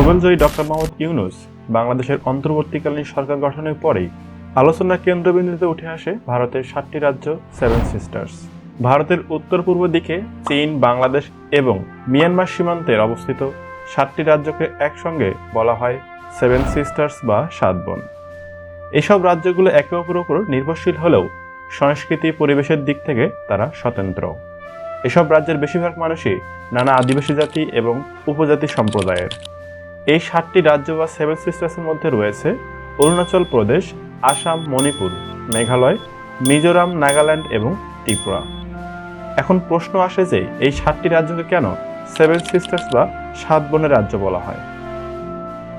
নোবেলজয়ী doctor Mohammad Yunus বাংলাদেশের অন্তর্বর্তীকালীন সরকার গঠনের পরেই আলোচনার কেন্দ্রবিন্দুতে উঠে আসে ভারতের সাতটি রাজ্য সেভেন সিস্টার্স ভারতের উত্তর পূর্ব দিকে চীন, বাংলাদেশ এবং মিয়ানমার সীমান্তের অবস্থিত সাতটি রাজ্যকে একসঙ্গে বলা হয় সেভেন সিস্টার্স বা সাত বোন। এসব রাজ্যগুলো একে অপর উপর নির্ভরশীল হলেও সংস্কৃতি, পরিবেশের দিক থেকে তারা স্বতন্ত্র। এসব রাজ্যের বেশিরভাগ মানুষই নানা আদিবাসী জাতি এবং উপজাতি সম্প্রদায়ের। এই সাতটি রাজ্য বা সেভেন সিস্টার্সের মধ্যে রয়েছে অরুণাচল প্রদেশ, আসাম, মণিপুর, মেঘালয়, মিজোরাম, নাগাল্যান্ড এবং ত্রিপুরা। এখন প্রশ্ন আসে যে এই সাতটি রাজ্যকে কেন সেভেন সিস্টার্স বা সাত বনের রাজ্য বলা হয়?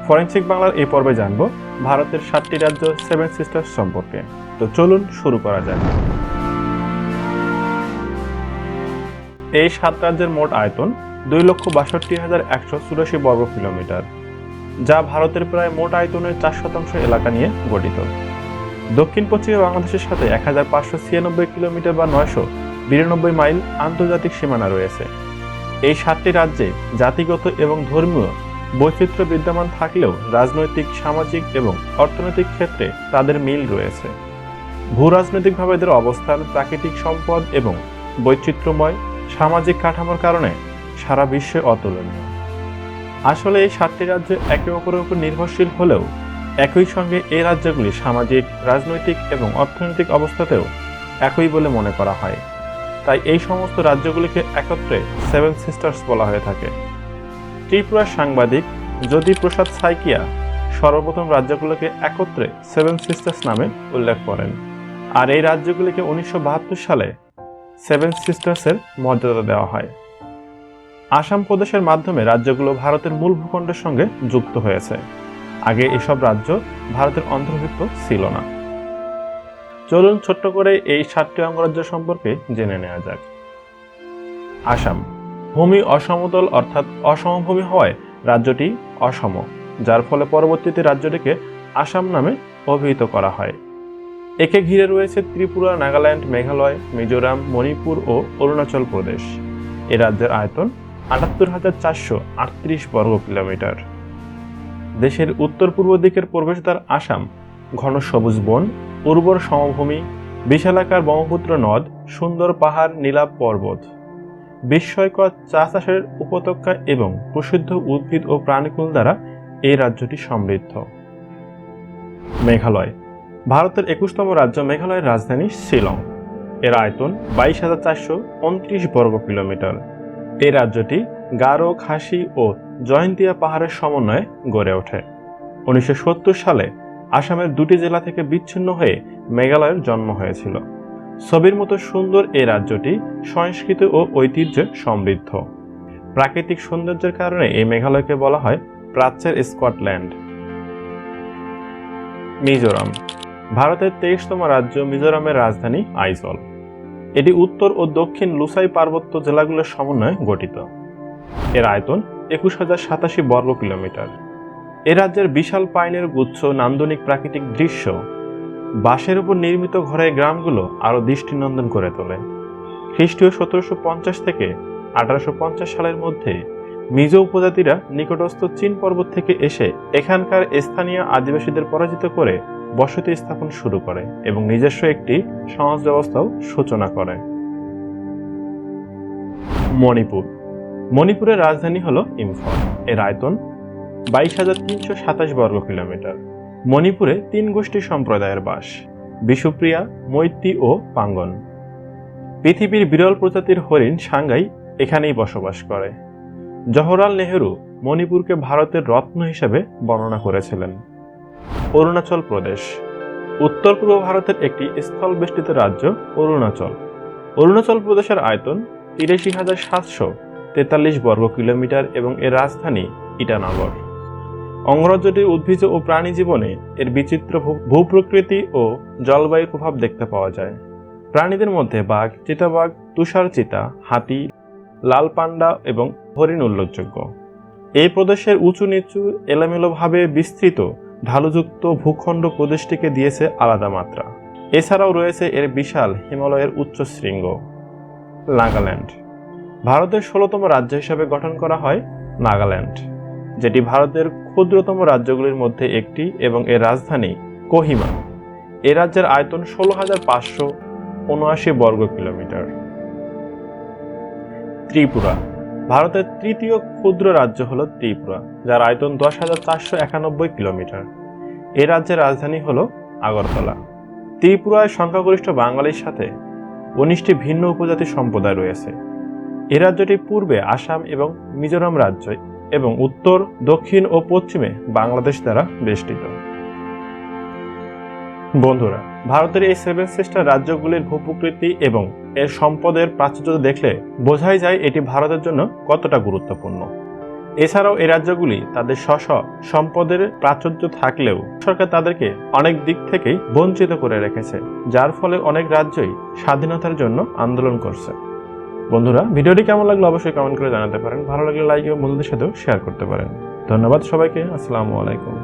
ফরেন্সিক বাংলার এই পর্বে জানব ভারতের সাতটি রাজ্য সেভেন সিস্টার্স সম্পর্কে। তো চলুন শুরু করা যাক। এই সাত রাজ্যের মোট আয়তন দুই লক্ষ বাষট্টি হাজার একশো চুরাশি বর্গ কিলোমিটার, যা ভারতের প্রায় মোট আয়তনের চার শতাংশ এলাকা নিয়ে গঠিত। দক্ষিণ পশ্চিমে বাংলাদেশের সাথে এক হাজার পাঁচশো ছিয়ানব্বই কিলোমিটার বা নয়শো বিরানব্বই মাইল আন্তর্জাতিক সীমানা রয়েছে। এই সাতটি রাজ্যে জাতিগত এবং ধর্মীয় বৈচিত্র্য বিদ্যমান থাকলেও রাজনৈতিক, সামাজিক এবং অর্থনৈতিক ক্ষেত্রে তাদের মিল রয়েছে। ভূ রাজনৈতিকভাবে এদের অবস্থান প্রাকৃতিক সম্পদ এবং বৈচিত্র্যময় সামাজিক কাঠামোর কারণে সারা বিশ্বে অতুলনীয়। আসলে এই সাতটি রাজ্য একে অপরের উপর নির্ভরশীল হলেও একই সঙ্গে এই রাজ্যগুলি সামাজিক, রাজনৈতিক এবং অর্থনৈতিক অবস্থাতেও একই বলে মনে করা হয়। তাই এই সমস্ত রাজ্যগুলিকে একত্রে সেভেন সিস্টার্স বলা হয়ে থাকে। ত্রিপুরার সাংবাদিক জ্যোতি প্রসাদ সাইকিয়া সর্বপ্রথম রাজ্যগুলোকে একত্রে সেভেন সিস্টার্স নামে উল্লেখ করেন। আর এই রাজ্যগুলিকে উনিশশো বাহাত্তর সালে সেভেন সিস্টার্সের মর্যাদা দেওয়া হয়। আসাম প্রদেশের মাধ্যমে রাজ্যগুলো ভারতের মূল ভূখণ্ডের সঙ্গে যুক্ত হয়েছে। আগে এসব রাজ্য ভারতের অন্তর্ভুক্ত ছিল না। চলুন ছোট্ট করে এই সাতটি অঙ্গরাজ্য সম্পর্কে জেনে নেওয়া যাক। আসাম, ভূমি অসমতল অর্থাৎ অসমভূমি হওয়ায় রাজ্যটি অসম, যার ফলে পরবর্তীতে রাজ্যটিকে আসাম নামে অভিহিত করা হয়। একে ঘিরে রয়েছে ত্রিপুরা, নাগাল্যান্ড, মেঘালয়, মিজোরাম, মণিপুর ও অরুণাচল প্রদেশ। এ রাজ্যের আয়তন আটাত্তর হাজার চারশো আটত্রিশ বর্গ কিলোমিটার। দেশের উত্তর পূর্ব দিকের প্রবেশদ্বার আসাম, ঘন সবুজ বন, উর্বর সমভূমি, বিশালাকার ব্রহ্মপুত্র নদ, সুন্দর পাহাড়, নীলাভ পর্বত। বিস্ময়কর চা চাষের উপত্যকা এবং প্রসিদ্ধ উদ্ভিদ ও প্রাণীকুল দ্বারা এই রাজ্যটি সমৃদ্ধ। মেঘালয় ভারতের একুশতম রাজ্য মেঘালয়ের রাজধানী শিলং। এর আয়তন বাইশ হাজার চারশো উনত্রিশ বর্গ কিলোমিটার। এই রাজ্যটি গারো, খাসি ও জয়ন্তিয়া পাহাড়ের সমন্বয়ে গড়ে ওঠে। উনিশশো সত্তর সালে আসামের দুটি জেলা থেকে বিচ্ছিন্ন হয়ে মেঘালয়ের জন্ম হয়েছিল। ছবির মতো সুন্দর এই রাজ্যটি সংস্কৃতি ও ঐতিহ্যে সমৃদ্ধ। প্রাকৃতিক সৌন্দর্যের কারণে এই মেঘালয়কে বলা হয় প্রাচ্যের স্কটল্যান্ড। মিজোরাম ভারতের তেইশতম রাজ্য মিজোরামের রাজধানী আইজল। এটি উত্তর ও দক্ষিণ লুসাই পার্বত্য জেলাগুলোর সমন্বয়ে গঠিত। এর আয়তন একুশ হাজার সাতাশি বর্গ কিলোমিটার। এ রাজ্যের বিশাল পাইনের গুচ্ছ নান্দনিক প্রাকৃতিক দৃশ্য বাঁশের উপর নির্মিত ঘরের গ্রামগুলো আরও দৃষ্টিনন্দন করে তোলে। খ্রিস্টীয় সতেরোশো পঞ্চাশ থেকে আঠারোশো পঞ্চাশ সালের মধ্যে মিজো উপজাতিরা নিকটস্থ চীন পর্বত থেকে এসে এখানকার স্থানীয় আদিবাসীদের পরাজিত করে বসতি স্থাপন শুরু করে এবং নিজস্ব একটি সমাজ ব্যবস্থাও সূচনা করে। মণিপুর। মণিপুরের রাজধানী হল ইম্ফল। এর আয়তন বাইশ হাজার তিনশো সাতাশ বর্গ কিলোমিটার। মণিপুরে তিন গোষ্ঠী সম্প্রদায়ের বাস বিশুপ্রিয়া মৈত্রী ও পাঙ্গন। পৃথিবীর বিরল প্রজাতির হরিণ সাংগাই এখানেই বসবাস করে। জওহরলাল নেহেরু মণিপুরকে ভারতের রত্ন হিসেবে বর্ণনা করেছিলেন। অরুণাচল প্রদেশ। উত্তর পূর্ব ভারতের একটি স্থলবেষ্টিত রাজ্য অরুণাচল। অরুণাচল প্রদেশের আয়তন তিরাশি হাজার সাতশো তেতাল্লিশ বর্গ কিলোমিটার এবং এর রাজধানী ইটানগর। অঙ্গরাজ্যটির উদ্ভিজ ও প্রাণী জীবনে এর বিচিত্র ভূপ্রকৃতি ও জলবায়ুর প্রভাব দেখতে পাওয়া যায়। প্রাণীদের মধ্যে বাঘ, চিতাবাঘ, তুষার চিতা, হাতি, লাল পান্ডা এবং হরিণ উল্লেখযোগ্য। এই প্রদেশের উঁচু নিচু এলোমেলোভাবে বিস্তৃত ঢালুযুক্ত ভূখণ্ড প্রদেশটিকে দিয়েছে আলাদা মাত্রা। এছাড়াও রয়েছে এর বিশাল হিমালয়ের উচ্চ শৃঙ্গ, নাগাল্যান্ড। ভারতের ষোলোতম রাজ্য হিসাবে গঠন করা হয় নাগাল্যান্ড, যেটি ভারতের ক্ষুদ্রতম রাজ্যগুলির মধ্যে একটি এবং এর রাজধানী কোহিমা। এ রাজ্যের আয়তন ষোলো হাজার পাঁচশো উনআশি বর্গ কিলোমিটার। ত্রিপুরা ভারতের তৃতীয় ক্ষুদ্র রাজ্য হল ত্রিপুরা, যার আয়তন দশ হাজার চারশো একানব্বই কিলোমিটার। এ রাজ্যের রাজধানী হল আগরতলা। ত্রিপুরায় সংখ্যাগরিষ্ঠ বাঙালির সাথে উনিশটি ভিন্ন উপজাতি সম্প্রদায় রয়েছে। এ রাজ্যটি পূর্বে আসাম এবং মিজোরাম রাজ্য এবং উত্তর, দক্ষিণ ও পশ্চিমে বাংলাদেশ দ্বারা বেষ্টিত। বন্ধুরা, ভারতের এই সেভেন সিস্টার রাজ্যগুলির ভূপ্রকৃতি এবং এর সম্পদের প্রাচুর্য দেখলে বোঝাই যায় এটি ভারতের জন্য কতটা গুরুত্বপূর্ণ। এছাড়াও এই রাজ্যগুলি তাদের স্ব সম্পদের প্রাচুর্য থাকলেও সরকার তাদেরকে অনেক দিক থেকেই বঞ্চিত করে রেখেছে, যার ফলে অনেক রাজ্যই স্বাধীনতার জন্য আন্দোলন করছে। বন্ধুরা, ভিডিওটি কেমন লাগল অবশ্যই কমেন্ট করে জানাতে পারেন, ভালো লাগলে লাইক এবং বন্ধুদের সাথেও শেয়ার করতে পারেন। ধন্যবাদ সবাইকে, আসসালামু আলাইকুম।